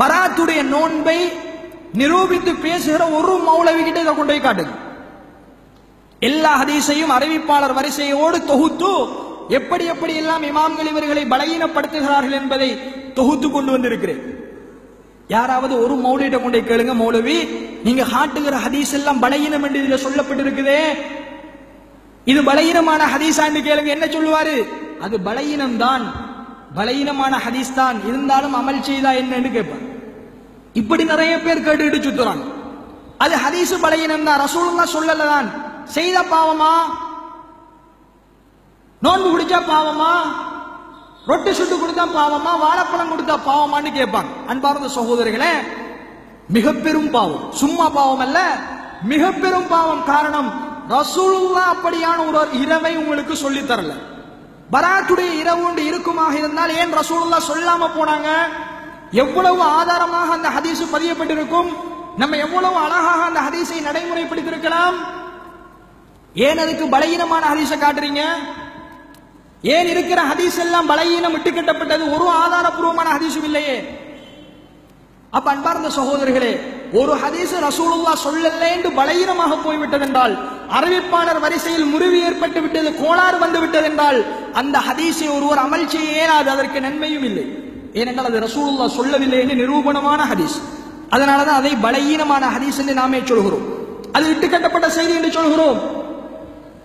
பராத்துடைய நோன்பை நிரூபித்து பேசுகிற ஒரு மௌலவி கிட்ட இதை கொண்டு போய் காட்டுங்க எல்லா ஹதீஸையும் அறிவிப்பாளர் வரிசையோடு தொகுத்து எப்படி எப்படி எல்லாம் இமாம்கள் இவர்களை பலகீனப்படுத்துகிறார்கள் என்பதை தொகுத்து கொண்டு வந்திருக்கிறேன். யாராவது ஒரு மௌலியிட்ட கொண்டே கேளுங்க மௌலவி நீங்க காட்டுகிற ஹதீஸ் எல்லாம் பலகீனம் என்று இதுல சொல்லப்பட்டிருக்குதே. இது பலகீனமான ஹதீஸான்னு கேளுங்க என்ன சொல்லுவாரு? அது பலகீனம் தான் பலகீனமான ஹதீஸ் தான். இருந்தாலும் அமல் செய்தா என்னன்னு கேட்பார் இப்படி நிறைய பேர் கேட்டுட்டு சுத்துறாங்க. அது ஹதீஸ் பலகீனம் தான். ரசூலுல்லா சொல்லலதான் செய்த பாவமா? நோன்பு குடிச்சா பாவமா? ரொட்டி சுட்டு கொடுத்தா பாவமா? வாழைப்பழம் கொடுத்தா பாவமான்னு கேட்பாங்க. அன்பார்ந்த சகோதரிகளே மிக பெரும் பாவம். சும்மா பாவம் அல்ல மிக பெரும் பாவம். காரணம் ரசூலுல்லா அப்படியான ஒரு இரவை உங்களுக்கு சொல்லித் தரல. பராத்துடைய இரவு ஒன்று இருக்குமாக இருந்தால் ஏன் ரசூலுல்லா சொல்லாம போனாங்க? எவ்வளவு ஆதாரமாக அந்த ஹதீஸ் பதியப்பட்டிருக்கும்? நம்ம எவ்வளவு அழகாக அந்த ஹதீஸை நடைமுறைப்படுத்தியிருக்கலாம்? ஏன் அதுக்கு பலகீனமான ஹதீஸை காட்டுறீங்க? ஏன் இருக்கிற ஹதீஸ் எல்லாம் பலகீனம் இட்டுக்கட்டப்பட்டது ஒரு ஆதாரபூர்வமான ஹதீஸும் இல்லையே. அப்ப அன்பார்ந்த சகோதரர்களே ஒரு ஹதீஸ் ரசூலுல்லா சொல்லல என்று பலகீனமாக போய்விட்டது என்றால் அறிவிப்பாளர் வரிசையில் முறிவு ஏற்பட்டு விட்டது கோளாறு வந்து விட்டது என்றால் அந்த ஹதீஸை ஒருவர் அமல் செய்ய இயலாது அதற்கு நன்மையும் இல்லை. ஏனென்றால் அது ரசூலுல்லா சொல்லவில்லை என்று நிரூபணமான ஹதீஸ். அதனாலதான் அதை பலகீனமான ஹதீஸ் என்று நாமே சொல்கிறோம். அது இட்டுக்கட்டப்பட்ட செய்தி என்று சொல்கிறோம்.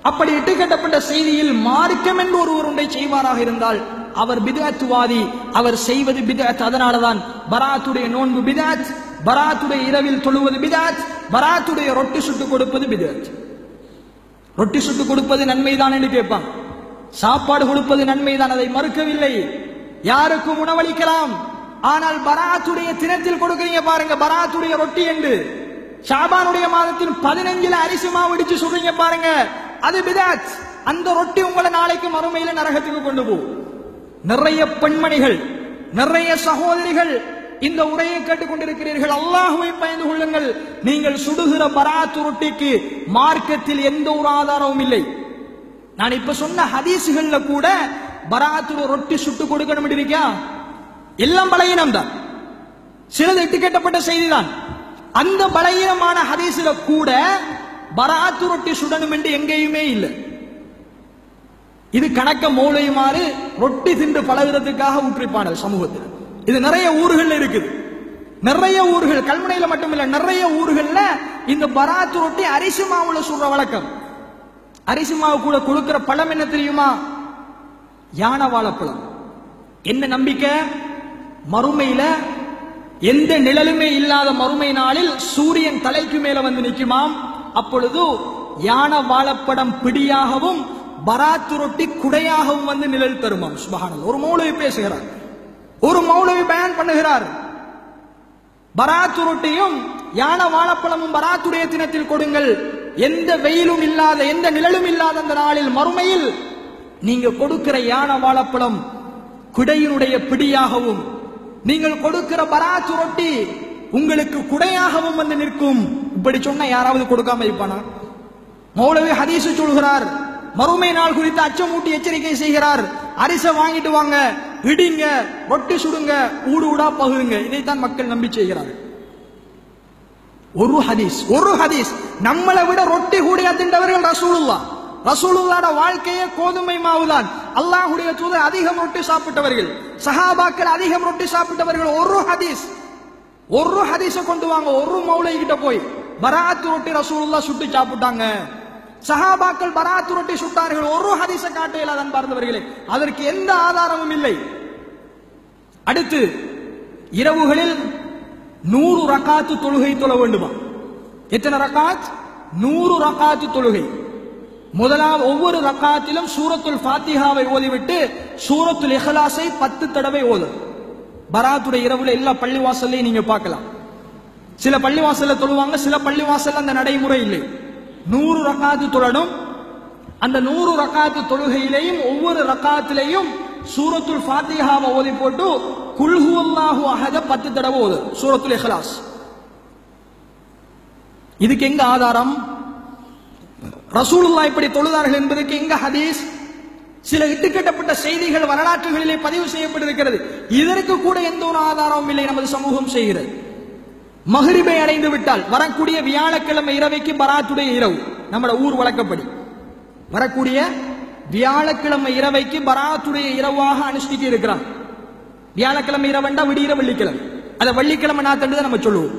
அப்படி இட்டுக்கட்டப்பட்ட செய்தியில் மார்க்கம் என்று ஒருவர் ஒன்றை செய்வாராக இருந்தால் அவர் பிதத்துவாதி அவர் செய்வது பிதத் அதனாலதான் பராத்துடைய நோன்பு பிதாத். பராத்துடைய இரவில் தொழுவது பிதாத் பராத்துடைய ரொட்டி சுட்டு கொடுப்பது பிதாத். ரொட்டி சுட்டு கொடுப்பது நன்மைதான் என்று கேட்பான். சாப்பாடு கொடுப்பது நன்மைதான் அதை மறுக்கவில்லை. யாருக்கும் உணவளிக்கலாம். ஆனால் பராத்துடைய தினத்தில் கொடுக்கறீங்க பாருங்க பராத்துடைய ரொட்டி என்று. ஷாபானுடைய மாதத்தில் பதினஞ்சுல அரிசி மாவு இடிச்சு சொல்றீங்க பாருங்க அது பிதாத். அந்த ரொட்டி உங்களை நாளைக்கு மறுமையில நரகத்துக்கு கொண்டு போ நிறைய பெண்மணிகள் நிறைய சகோதரிகள் இந்த உரையை கேட்டுக்கொண்டிருக்கிறீர்கள். அல்லாஹுவை பயந்து கொள்ளுங்கள். நீங்கள் சுடுகிற பராத்து ரொட்டிக்கு மார்க்கத்தில் எந்த ஒரு ஆதாரமும் இல்லை. நான் இப்ப சொன்ன ஹதீசுகள்ல கூட பராத்துல ரொட்டி சுட்டு கொடுக்கணும் இருக்கியா? எல்லாம் பலகீனம் தான். சிலது இட்டுக்கட்டப்பட்ட செய்திதான். அந்த பலகீனமான ஹதீசுல கூட பராத்து ரொட்டி சுடணும் என்று எங்கேயுமே இல்லை. இது கணக்க மூளையுமாறு ரொட்டி தின்று பழகுறதுக்காக ஊற்றிப்பானல் சமூகத்தில். இது நிறைய ஊர்கள் இருக்குது. நிறைய ஊர்கள் கல்முனையில மட்டும் இல்ல நிறைய ஊர்கள்ல இந்த பராத்து ரொட்டி அரிசி மாவுல சுடுற வழக்கம். அரிசி மாவு கூட கொடுக்கிற பழம் என்ன தெரியுமா? யானை வாழைப்பழம். என்ன நம்பிக்கை? மறுமையில எந்த நிழலுமே இல்லாத மறுமை நாளில் சூரியன் தலைக்கு மேல வந்து நிற்குமாம். அப்பொழுது யானை வாழப்படம் பிடியாகவும் பராத்து ரொட்டி குடையாகவும் வந்து நிழல் தருமாம். சுபகானல் ஒரு மௌலவி பேசுகிறார். ஒரு மௌலவி பயன் பண்ணுகிறார். பராத்துரொட்டியும் யானை வாழைப்பழமும் பராத்துடைய தினத்தில் கொடுங்கள். எந்த வெயிலும் இல்லாத எந்த நிழலும் இல்லாத அந்த நாளில் மறுமையில் நீங்க கொடுக்கிற யானை வாழைப்பழம் குடையினுடைய பிடியாகவும் நீங்கள் கொடுக்கிற பராத்து ரொட்டி உங்களுக்கு குடையாகவும் வந்து நிற்கும். இப்படி சொன்ன யாராவது கொடுக்காம இருப்பானா? மௌலவி ஹரிசு சொல்கிறார் மறுமை நாள் குறித்து அச்சமூட்டி எச்சரிக்கை செய்கிறார் அரிசை வாங்கிட்டு வாங்க இடிங்க ரொட்டி சுடுங்க ஊடு ஊடா பகுருங்க. இதைத்தான் மக்கள் நம்பி செய்கிறார்கள். ஒரு ஹதீஸ் ஒரு ஹதீஸ். நம்மளை விட ரொட்டி கூடிய தின்றவர்கள் ரசூலுல்லா ரசூலுல்லாட வாழ்க்கையே கோதுமை மாவுதான். அல்லாஹுடைய தூதர் அதிகம் ரொட்டி சாப்பிட்டவர்கள். சஹாபாக்கள் அதிகம் ரொட்டி சாப்பிட்டவர்கள். ஒரு ஹதீஸ். ஒரு ஹதீஸை கொண்டு வாங்க. ஒரு மௌலை கிட்ட போய் பராத்து ரொட்டி ரசூலுல்லா சுட்டு சாப்பிட்டாங்க. சஹாபாக்கள் பராத்து ரொட்டி சுட்டார்கள். ஒரு ஹதீச காட்ட இல்லாத பார்த்தவர்களே அதற்கு எந்த ஆதாரமும் இல்லை. அடுத்து இரவுகளில் நூறு ரக்காத்து தொழுகை தொழ வேண்டுமா? எத்தனை ரக்காத்? நூறு ரக்காத்து தொழுகை. முதலாவது ஒவ்வொரு ரக்காத்திலும் சூரத்துல் ஃபாத்திஹாவை ஓதிவிட்டு சூரத்துல் எஹலாசை பத்து தடவை ஓதும். பராத்துடைய இரவுல எல்லா பள்ளிவாசல்லையும் நீங்க பார்க்கலாம். சில பள்ளிவாசல்ல தொழுவாங்க சில பள்ளிவாசல்ல அந்த நடைமுறை இல்லை. நூறு ரக்காத்து தொழணும் அந்த நூறு ரக்காத்து தொழுகையிலையும் ஒவ்வொரு ரக்காத்திலையும் சூரத்துல் ஃபாத்திஹாவை ஓதி போட்டு குல்ஹு அல்லாஹு அஹத பத்து தடவை ஓது. சூரத்துல் இஹ்லாஸ். இதுக்கு எங்க ஆதாரம்? ரசூலுல்லா இப்படி தொழுதார்கள் என்பதற்கு எங்க ஹதீஸ்? சில இட்டுக்கட்டப்பட்ட செய்திகள் வரலாற்றுகளிலே பதிவு செய்யப்பட்டிருக்கிறது. இதற்கு கூட எந்த ஒரு ஆதாரமும் இல்லை நமது சமூகம் செய்கிறது. மகிரிபை அடைந்து விட்டால் வரக்கூடிய வியாழக்கிழமை இரவைக்கு பராத்துடைய இரவு. நம்மட ஊர் வழக்கப்படி. வரக்கூடிய வியாழக்கிழமை இரவைக்கு பராத்துடைய இரவாக அனுஷ்டிக்க இருக்கிறான். வியாழக்கிழமை இரவண்டா விடிகிற வெள்ளிக்கிழமை. அதை வெள்ளிக்கிழமை நாத்தண்டு நம்ம சொல்லுவோம்.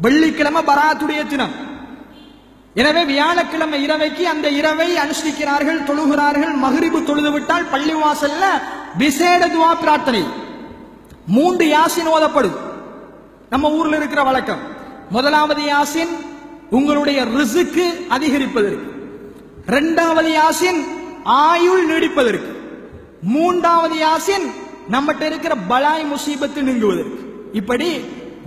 வெள்ளிக்கிழமை பராத்துடைய தினம். எனவே வியாழக்கிழமை இரவைக்கு அந்த இரவை அனுஷ்டிக்கிறார்கள் தொழுகிறார்கள் மகிரிபு தொழுது விட்டால் பள்ளிவாசல்ல விசேட துவா பிரார்த்தனை. மூன்று யாசின் ஓதப்படும். நம்ம ஊர்ல இருக்கிற வழக்கம். முதலாவது யாசின் உங்களுடைய ரிசுக்கு அதிகரிப்பதற்கு. இரண்டாவது யாசின் ஆயுள் நீடிப்பதற்கு. மூன்றாவது யாசின் நம்மகிட்ட இருக்கிற பலாய் முசீபத்து நீங்குவதற்கு. இப்படி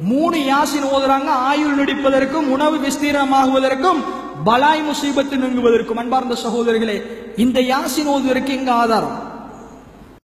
மூணு யாசின் ஓதுறாங்க ஆயுள் நீடிப்பதற்கும் உணவு விஸ்தீரமாகுவதற்கும் பலாய் முசீபத்து நீங்குவதற்கும். அன்பார்ந்த சகோதரர்களே இந்த யாசின் ஓதுவதற்கு எங்க ஆதாரம்?